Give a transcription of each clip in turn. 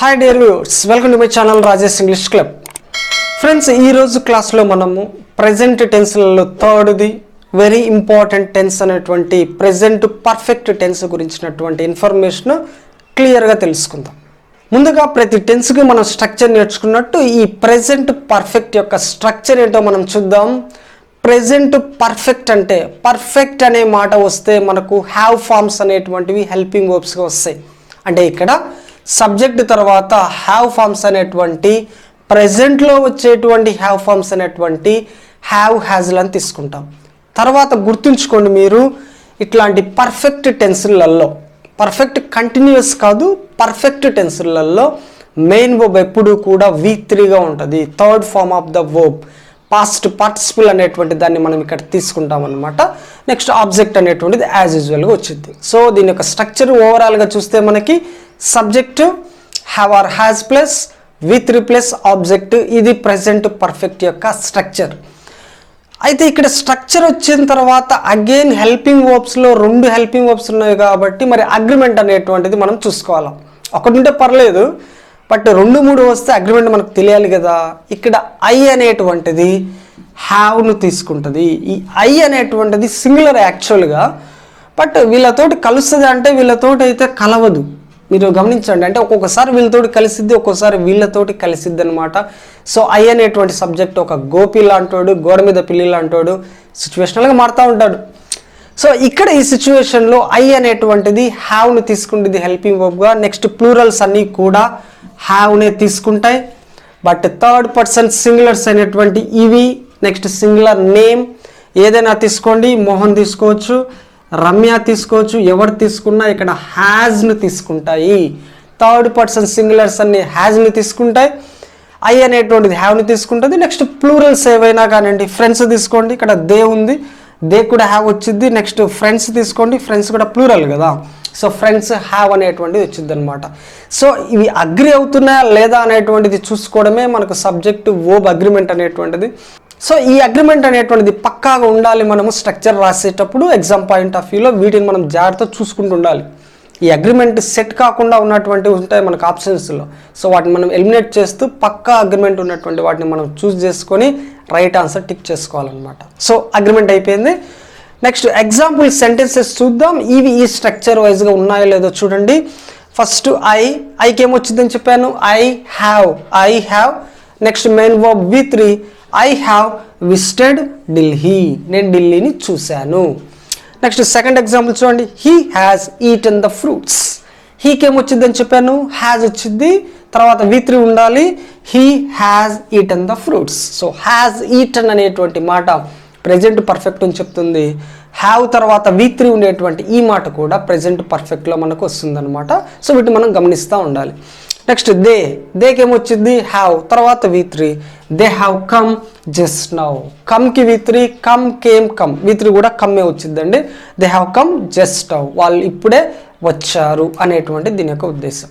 Hi dear viewers welcome to my channel Rajesh English club friends ఈరోజు క్లాస్లో మనము present టెన్స్లలో థర్డ్ది వెరీ ఇంపార్టెంట్ టెన్స్ అనేటువంటి ప్రజెంట్ పర్ఫెక్ట్ టెన్స్ గురించినటువంటి ఇన్ఫర్మేషన్ క్లియర్గా తెలుసుకుందాం. ముందుగా ప్రతి టెన్స్కి మనం స్ట్రక్చర్ నేర్చుకున్నట్టు ఈ ప్రజెంట్ పర్ఫెక్ట్ యొక్క స్ట్రక్చర్ ఏంటో మనం చూద్దాం. ప్రెజెంట్ పర్ఫెక్ట్ అంటే పర్ఫెక్ట్ అనే మాట వస్తే మనకు హ్యావ్ ఫార్మ్స్ అనేటువంటివి హెల్పింగ్ వర్బ్స్గా వస్తాయి. అంటే ఇక్కడ సబ్జెక్ట్ తర్వాత హ్యావ్ ఫార్మ్స్ అనేటువంటి ప్రజెంట్లో వచ్చేటువంటి హ్యావ్ ఫార్మ్స్ అనేటువంటి హ్యావ్ హ్యాజ్లను తీసుకుంటాం. తర్వాత గుర్తుంచుకోండి మీరు ఇట్లాంటి పర్ఫెక్ట్ టెన్సులలో పర్ఫెక్ట్ కంటిన్యూస్ కాదు పర్ఫెక్ట్ టెన్సులలో మెయిన్ వర్బ్ ఎప్పుడు కూడా వీ త్రీగా ఉంటుంది. Third form of the verb past participle అనేటువంటి దాన్ని మనం ఇక్కడ తీసుకుంటాం అనమాట నెక్స్ట్ ఆబ్జెక్ట్ అనేటువంటిది యాజ్ యూజువల్గా వచ్చింది. సో దీని యొక్క స్ట్రక్చర్ ఓవరాల్గా చూస్తే మనకి subject have or has plus with replace object ఇది ప్రజెంట్ పర్ఫెక్ట్ యొక్క స్ట్రక్చర్ అయితే ఇక్కడ స్ట్రక్చర్ వచ్చిన తర్వాత అగైన్ హెల్పింగ్ వర్బ్స్లో రెండు హెల్పింగ్ వర్బ్స్ ఉన్నాయి కాబట్టి మరి అగ్రిమెంట్ అనేటువంటిది మనం చూసుకోవాలి. ఒకటి ఉంటే పర్లేదు బట్ రెండు మూడు వస్తే అగ్రిమెంట్ మనకు తెలియాలి కదా. ఇక్కడ ఐ అనేటువంటిది హ్యావ్ను తీసుకుంటుంది. ఈ ఐ అనేటువంటిది సింగులర్ యాక్చువల్గా బట్ వీళ్ళతోటి కలుస్తుంది అంటే వీళ్ళతోటి అయితే కలవదు. మీరు గమనించండి. అంటే ఒక్కొక్కసారి వీళ్ళతోటి కలిసిద్ది ఒక్కొక్కసారి వీళ్ళతోటి కలిసిద్ది అనమాట సో ఐ అనేటువంటి సబ్జెక్ట్ ఒక గోపి లాంటోడు గోడ మీద పిల్లి లాంటోడు సిచ్యువేషనల్గా మారుతూ ఉంటాడు. సో ఇక్కడ ఈ సిచ్యువేషన్లో ఐ అనేటువంటిది హ్యావ్ని తీసుకుంటుంది హెల్పింగ్ వర్బ్గా. నెక్స్ట్ ప్లూరల్స్ అన్నీ కూడా హ్యావ్నే తీసుకుంటాయి. బట్ థర్డ్ పర్సన్ సింగులర్స్ అనేటువంటి ఇవి నెక్స్ట్ సింగులర్ నేమ్ ఏదైనా తీసుకోండి మోహన్ తీసుకోవచ్చు. రమ్య తీసుకోవచ్చు ఎవరు తీసుకున్నా ఇక్కడ హ్యాజ్ను తీసుకుంటాయి. థర్డ్ పర్సన్ సింగులర్స్ అన్ని హ్యాజ్ని తీసుకుంటాయి. ఐ అనేటువంటిది హ్యావ్ని తీసుకుంటుంది. నెక్స్ట్ ప్లూరల్స్ ఏవైనా కానివ్వండి ఫ్రెండ్స్ తీసుకోండి ఇక్కడ దే ఉంది. దే కూడా హ్యావ్ వచ్చింది. నెక్స్ట్ ఫ్రెండ్స్ తీసుకోండి ఫ్రెండ్స్ కూడా ప్లూరల్ కదా. సో ఫ్రెండ్స్ హ్యావ్ అనేటువంటిది వచ్చింది అనమాట సో ఇవి అగ్రి అవుతున్నాయా లేదా అనేటువంటిది చూసుకోవడమే మనకు సబ్జెక్ట్ ఓబ్ అగ్రిమెంట్ అనేటువంటిది. సో ఈ అగ్రిమెంట్ అనేటువంటిది పక్కాగా ఉండాలి మనము స్ట్రక్చర్ రాసేటప్పుడు ఎగ్జామ్ పాయింట్ ఆఫ్ వ్యూలో వీటిని మనం జాగ్రత్త చూసుకుంటూ ఉండాలి. ఈ అగ్రిమెంట్ సెట్ కాకుండా ఉన్నటువంటివి ఉంటాయి మనకు ఆప్షన్స్లో సో వాటిని మనం ఎలిమినేట్ చేస్తూ పక్కా అగ్రిమెంట్ ఉన్నటువంటి వాటిని మనం చూస్ చేసుకొని రైట్ ఆన్సర్ టిక్ చేసుకోవాలన్నమాట. సో అగ్రిమెంట్ అయిపోయింది. నెక్స్ట్ ఎగ్జాంపుల్ సెంటెన్సెస్ చూద్దాం. ఇవి ఈ స్ట్రక్చర్ వైజ్గా ఉన్నాయో లేదో చూడండి. ఫస్ట్ ఐ ఐకి ఏమొచ్చిందని చెప్పాను? I have I have next main verb V three I have visited Delhi నేను ఢిల్లీని చూశాను. నెక్స్ట్ సెకండ్ ఎగ్జాంపుల్ చూడండి. He has eaten the fruits హీకేం వచ్చిందని చెప్పాను? హ్యాజ్ వచ్చింది. తర్వాత వి త్రీ ఉండాలి. He has eaten the fruits so has eaten అనేటువంటి మాట ప్రజెంట్ పర్ఫెక్ట్ అని చెప్తుంది. హ్యావ్ తర్వాత వి త్రీ ఉండేటువంటి ఈ మాట కూడా ప్రజెంట్ పర్ఫెక్ట్లో మనకు వస్తుందన్నమాట. సో వీటిని మనం గమనిస్తూ ఉండాలి. నెక్స్ట్ దే దేకి ఏమొచ్చింది హ్యావ్ తర్వాత V three they have come just now కమ్కి V three come came come V three కూడా కమ్మే వచ్చిందండి. They have come just now వాళ్ళు ఇప్పుడే వచ్చారు అనేటువంటి దీని యొక్క ఉద్దేశం.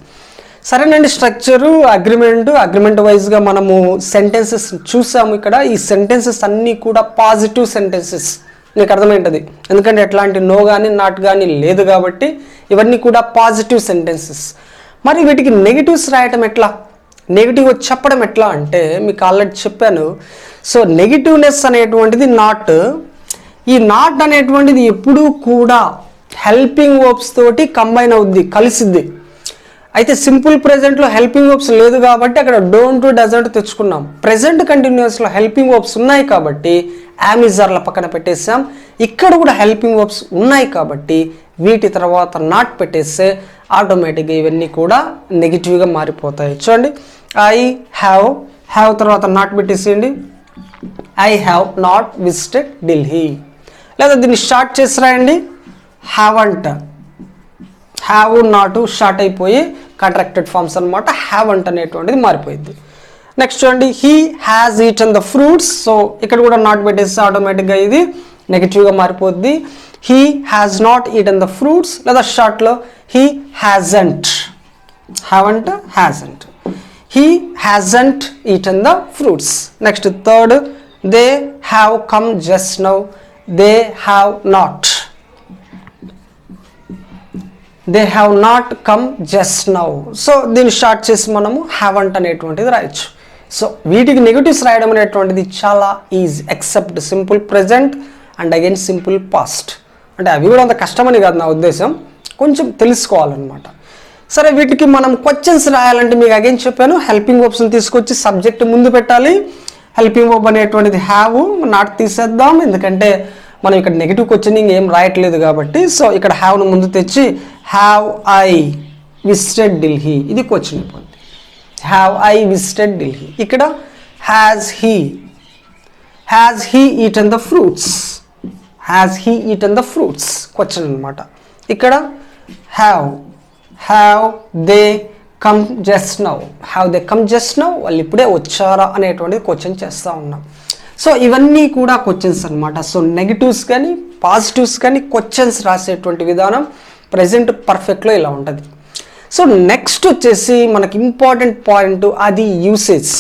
సరేనండి స్ట్రక్చరు అగ్రిమెంట్ అగ్రిమెంట్ వైజ్గా మనము సెంటెన్సెస్ చూసాము ఇక్కడ. ఈ సెంటెన్సెస్ అన్నీ కూడా పాజిటివ్ సెంటెన్సెస్ నీకు అర్థమైంటది? ఎందుకంటే ఎట్లాంటి నో కానీ నాట్ కానీ లేదు కాబట్టి ఇవన్నీ కూడా పాజిటివ్ సెంటెన్సెస్ మరి వీటికి నెగిటివ్స్ రాయటం ఎట్లా? నెగిటివ్ చెప్పడం ఎట్లా అంటే మీకు ఆల్రెడీ చెప్పాను. సో నెగిటివ్నెస్ అనేటువంటిది నాట్ ఈ నాట్ అనేటువంటిది ఎప్పుడూ కూడా హెల్పింగ్ వర్బ్స్ తోటి కంబైన్ అవుద్ది కలిసిద్ది. అయితే సింపుల్ ప్రెజెంట్లో హెల్పింగ్ వర్బ్స్ లేదు కాబట్టి అక్కడ డోంట్ డజంట్ తెచ్చుకున్నాం. ప్రెజెంట్ కంటిన్యూస్లో హెల్పింగ్ వర్బ్స్ ఉన్నాయి కాబట్టి యామిజార్ల పక్కన పెట్టేసాం ఇక్కడ కూడా హెల్పింగ్ వర్బ్స్ ఉన్నాయి కాబట్టి వీటి తర్వాత నాట్ పెట్టేస్తే ఆటోమేటిక్గా ఇవన్నీ కూడా నెగిటివ్గా మారిపోతాయి. చూడండి ఐ హ్యావ్ హ్యావ్ తర్వాత నాట్ పెట్టేసేయండి I have not visited Delhi లేదా దీన్ని షార్ట్ చేసి రాయండి హ్యావ్ అంట. హ్యావ్ నాట్ షార్ట్ అయిపోయి కాంట్రాక్టెడ్ ఫార్మ్స్ అనమాట హ్యావ్ అనేటువంటిది మారిపోయింది నెక్స్ట్ చూడండి he has each and the fruits so ఇక్కడ కూడా నాట్ పెట్టేసి ఆటోమేటిక్గా ఇది నెగిటివ్గా మారిపోద్ది. He has not eaten the fruits లేదా షార్ట్లో he hasn't haven't hasn't he hasn't eaten the fruits next third they have come just now they have not they have not come just now so దీన్ని short చేసి మనము haven't అనేటువంటిది రాయొచ్చు. So వీటికి negatives రాయడం అనేటువంటిది చాలా easy except simple present and again simple past. అంటే అవి కూడా అంత కష్టమని కాదు నా ఉద్దేశం. కొంచెం తెలుసుకోవాలన్నమాట. సరే వీటికి మనం క్వశ్చన్స్ రాయాలంటే మీకు అగైన్ చెప్పాను. హెల్పింగ్ వర్బ్స్ని తీసుకొచ్చి సబ్జెక్ట్ ముందు పెట్టాలి. హెల్పింగ్ వర్బ్ అనేటువంటిది హ్యావ్ నాట్ తీసేద్దాం. ఎందుకంటే మనం ఇక్కడ నెగిటివ్ క్వశ్చనింగ్ ఏం రాయట్లేదు కాబట్టి. సో ఇక్కడ హ్యావ్ను ముందు తెచ్చి హ్యావ్ ఐ విజిటెడ్ ఢిల్లీ ఇది క్వశ్చన్ అయిపోయింది హ్యావ్ ఐ విజిటెడ్ ఢిల్లీ ఇక్కడ has he has he eaten the fruits has he eaten the fruits question అనమాట ఇక్కడ have have they come just now have they come just now వాళ్ళు ఇప్పుడే వచ్చారా అనేటువంటిది question చేస్తూ ఉన్నాం. సో ఇవన్నీ కూడా క్వశ్చన్స్ అనమాట సో నెగిటివ్స్ కానీ పాజిటివ్స్ కానీ క్వశ్చన్స్ రాసేటువంటి విధానం ప్రజెంట్ పర్ఫెక్ట్లో ఇలా ఉంటుంది. సో నెక్స్ట్ వచ్చేసి మనకి ఇంపార్టెంట్ పాయింట్ అది యూసేజ్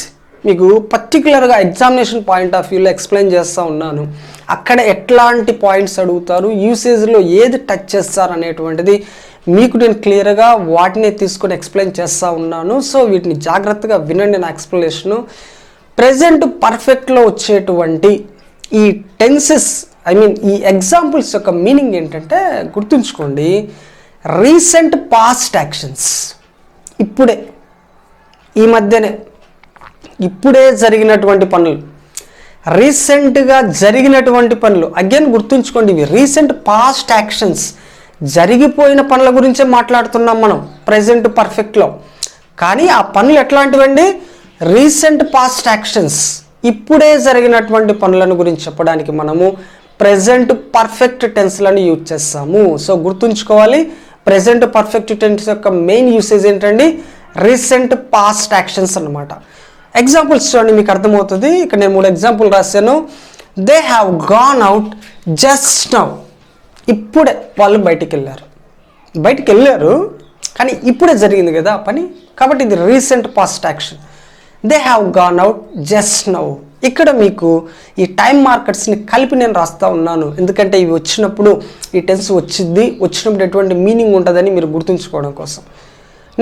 మీకు పర్టికులర్గా ఎగ్జామినేషన్ పాయింట్ ఆఫ్ వ్యూలో ఎక్స్ప్లెయిన్ చేస్తూ ఉన్నాను. అక్కడ ఎట్లాంటి పాయింట్స్ అడుగుతారు యూసేజ్లో ఏది టచ్ చేస్తారు అనేటువంటిది మీకు నేను క్లియర్గా వాటినే తీసుకొని ఎక్స్ప్లెయిన్ చేస్తూ ఉన్నాను. సో వీటిని జాగ్రత్తగా వినండి నా ఎక్స్ప్లెనేషను ప్రజెంట్ పర్ఫెక్ట్లో వచ్చేటువంటి ఈ టెన్సెస్ ఐ మీన్ ఈ ఎగ్జాంపుల్స్ యొక్క మీనింగ్ ఏంటంటే గుర్తుంచుకోండి. రీసెంట్ పాస్ట్ యాక్షన్స్ ఇప్పుడే ఈ మధ్యనే ఇప్పుడే జరిగినటువంటి పనులు. రీసెంట్గా జరిగినటువంటి పనులు. అగైన్ గుర్తుంచుకోండి ఇవి రీసెంట్ పాస్ట్ యాక్షన్స్. జరిగిపోయిన పనుల గురించే మాట్లాడుతున్నాం మనం ప్రజెంట్ పర్ఫెక్ట్లో. కానీ ఆ పనులు ఎట్లాంటివండి? Recent past actions. ఇప్పుడే జరిగినటువంటి పనులను గురించి చెప్పడానికి మనము ప్రజెంట్ పర్ఫెక్ట్ టెన్స్లను యూజ్ చేస్తాము. సో గుర్తుంచుకోవాలి ప్రజెంట్ పర్ఫెక్ట్ టెన్స్ యొక్క మెయిన్ యూసేజ్ ఏంటండి? రీసెంట్ పాస్ట్ యాక్షన్స్ అన్నమాట. ఎగ్జాంపుల్స్ చూడండి మీకు అర్థమవుతుంది. ఇక్కడ నేను మూడు ఎగ్జాంపుల్ రాశాను. They have gone out just now ఇప్పుడే వాళ్ళు బయటికి వెళ్ళారు బయటికి వెళ్ళారు కానీ ఇప్పుడే జరిగింది కదా పని. కాబట్టి ఇది recent past action they have gone out just now ఇక్కడ మీకు ఈ టైం మార్కెట్స్ని కలిపి నేను రాస్తా ఉన్నాను. ఎందుకంటే ఇవి వచ్చినప్పుడు ఈ టెన్స్ వచ్చింది. వచ్చినప్పుడు ఎటువంటి మీనింగ్ ఉంటుందని మీరు గుర్తుంచుకోవడం కోసం.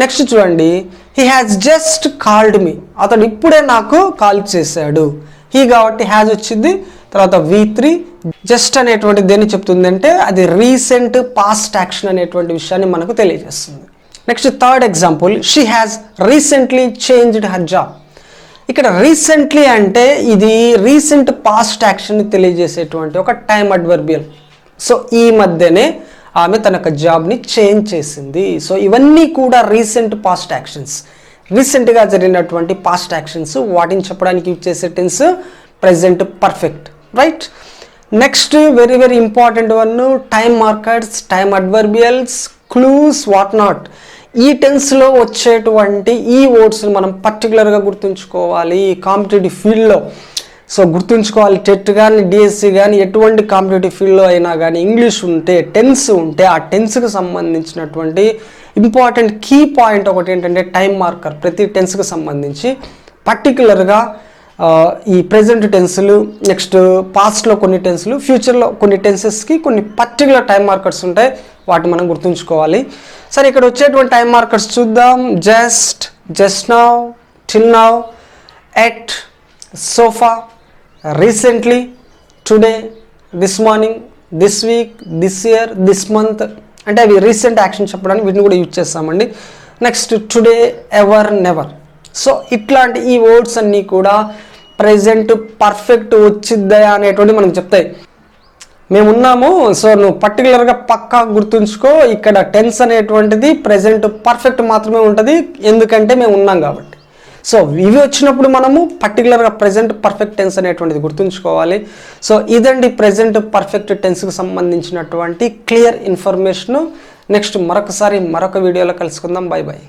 నెక్స్ట్ చూడండి. He has just called me అతడు ఇప్పుడే నాకు కాల్ చేశాడు. హీ కాబట్టి హ్యాజ్ వచ్చింది. తర్వాత వి త్రీ జస్ట్ అనేటువంటి దేన్ని చెప్తుంది అంటే అది రీసెంట్ పాస్ట్ యాక్షన్ అనేటువంటి విషయాన్ని మనకు తెలియజేస్తుంది. Next third example she has recently changed her job ఇక్కడ రీసెంట్లీ అంటే ఇది రీసెంట్ పాస్ట్ యాక్షన్ తెలియజేసేటువంటి ఒక టైం అడ్వర్బియల్ సో ఈ మధ్యనే ఆమె తన యొక్క జాబ్ని చేంజ్ చేసింది. సో ఇవన్నీ కూడా రీసెంట్ పాస్ట్ యాక్షన్స్. రీసెంట్గా జరిగినటువంటి పాస్ట్ యాక్షన్స్ వాటిని చెప్పడానికి యూజ్ చేసే tense present perfect right? Next very very important one time markers time adverbials clues what not. ఈ టెన్స్లో వచ్చేటువంటి ఈ వర్డ్స్ని మనం పర్టికులర్గా గుర్తుంచుకోవాలి. కాంపిటేటివ్ ఫీల్డ్లో సో గుర్తుంచుకోవాలి టెట్ కానీ డిఎస్సి కానీ ఎటువంటి కాంపిటేటివ్ ఫీల్డ్లో అయినా కానీ ఇంగ్లీష్ ఉంటే టెన్స్ ఉంటే ఆ టెన్స్కి సంబంధించినటువంటి ఇంపార్టెంట్ కీ పాయింట్ ఒకటి ఏంటంటే టైం మార్కర్. ప్రతి టెన్స్కి సంబంధించి పర్టికులర్గా ఈ ప్రజెంట్ టెన్సులు నెక్స్ట్ పాస్ట్లో కొన్ని టెన్సులు ఫ్యూచర్లో కొన్ని టెన్సెస్కి కొన్ని పర్టికులర్ టైం మార్కర్స్ ఉంటాయి. వాటిని మనం గుర్తుంచుకోవాలి. సరే ఇక్కడ వచ్చేటువంటి టైం మార్కర్స్ చూద్దాం. Just just now till now yet so far recently today this morning this week this year this month అంటే అవి రీసెంట్ యాక్షన్ చెప్పడానికి వీటిని కూడా యూజ్ చేస్తామండి. Next today ever never so ఇట్లాంటి ఈ వర్డ్స్ అన్నీ కూడా ప్రజెంట్ పర్ఫెక్ట్ వచ్చిద్దా అనేటువంటి మనకు చెప్తాయి. మేమున్నాము సో నువ్వు పర్టికులర్గా పక్కా గుర్తుంచుకో ఇక్కడ టెన్స్ అనేటువంటిది ప్రజెంట్ పర్ఫెక్ట్ మాత్రమే ఉంటుంది ఎందుకంటే మేము ఉన్నాం కాబట్టి. సో ఇవి వచ్చినప్పుడు మనము పర్టికులర్గా ప్రజెంట్ పర్ఫెక్ట్ టెన్స్ అనేటువంటిది గుర్తుంచుకోవాలి. సో ఇదండి ప్రజెంట్ పర్ఫెక్ట్ టెన్స్కి సంబంధించినటువంటి క్లియర్ ఇన్ఫర్మేషను నెక్స్ట్ మరొకసారి మరొక వీడియోలో కలుసుకుందాం. Bye bye